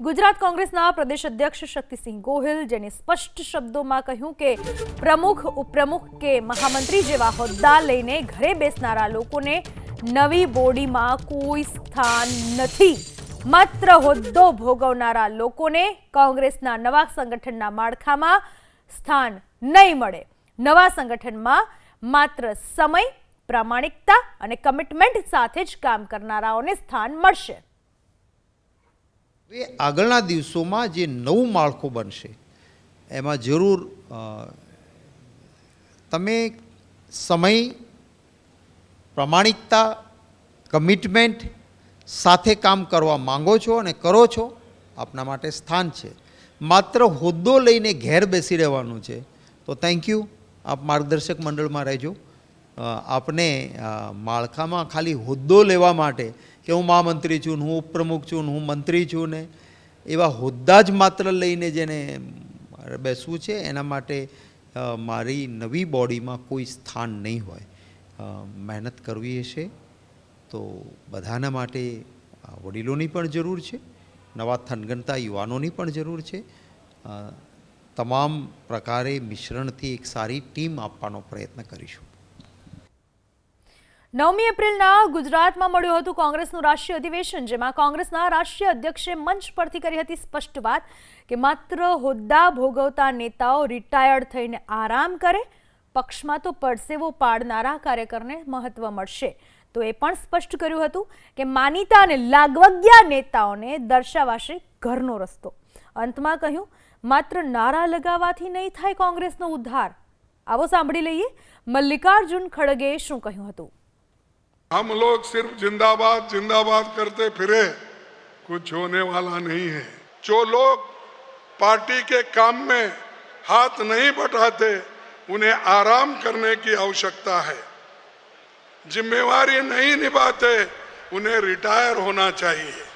ગુજરાત કોંગ્રેસના પ્રદેશ અધ્યક્ષ શક્તિસિંહ ગોહિલ, જેને સ્પષ્ટ શબ્દોમાં કહ્યું કે પ્રમુખ, ઉપપ્રમુખ કે મહામંત્રી જેવા હોદ્દા લઈને ઘરે બેસનારા લોકોને નવી બોડીમાં કોઈ સ્થાન નથી. માત્ર હોદ્દો ભોગવનારા લોકોને કોંગ્રેસના નવા સંગઠનના માળખામાં સ્થાન નહીં મળે. નવા સંગઠનમાં માત્ર સમય, પ્રામાણિકતા અને કમિટમેન્ટ સાથે જ કામ કરનારાઓને સ્થાન મળશે. હવે આગળના દિવસોમાં જે નવું માળખું બનશે, એમાં જરૂર તમે સમય, પ્રમાણિકતા, કમિટમેન્ટ સાથે કામ કરવા માંગો છો અને કરો છો, આપના માટે સ્થાન છે. માત્ર હોદ્દો લઈને ઘેર બેસી રહેવાનું છે. તો થેન્ક યુ આપ માર્ગદર્શક મંડળમાં રહેજો. આપને માળખામાં ખાલી હોદ્દો લેવા માટે કે હું મહામંત્રી છું હું ઉપપ્રમુખ છું હું મંત્રી છું ને, એવા હોદ્દા જ માત્ર લઈને જેને બેસવું છે. એના માટે મારી નવી બોડીમાં કોઈ સ્થાન નહીં હોય. મહેનત કરવી હશે તો બધાના માટે વડીલોની પણ જરૂર છે. નવા થનગનતા યુવાનોની પણ જરૂર છે. તમામ પ્રકારે મિશ્રણથી એક સારી ટીમ આપવાનો પ્રયત્ન કરીશું. નવમી એપ્રિલના ગુજરાતમાં મળ્યું હતું કોંગ્રેસનું રાષ્ટ્રીય અધિવેશન, જેમાં કોંગ્રેસના રાષ્ટ્રીય અધ્યક્ષે મંચ પરથી કરી હતી સ્પષ્ટ વાત કે માત્ર હોદ્દા ભોગવતા નેતાઓ રિટાયર્ડ થઈને આરામ કરે, પક્ષમાં તો પડસેવો પાડનારા કાર્યકરને મહત્વ મળશે. તો એ પણ સ્પષ્ટ કર્યું હતું કે માનીતા અને લાગવગ્યા નેતાઓને દર્શાવાશે ઘરનો રસ્તો. અંતમાં કહ્યું, માત્ર નારા લગાવવાથી નહીં થાય કોંગ્રેસનો ઉદ્ધાર. આવો સાંભળી લઈએ. મલ્લિકાર્જુન ખડગે શું કહ્યું હતું? हम लोग सिर्फ़ जिंदाबाद जिंदाबाद करते फिरे, कुछ होने वाला नहीं है। जो लोग पार्टी के काम में हाथ नहीं बटाते, उन्हें आराम करने की आवश्यकता है। जिम्मेवारी नहीं निभाते, उन्हें रिटायर होना चाहिए।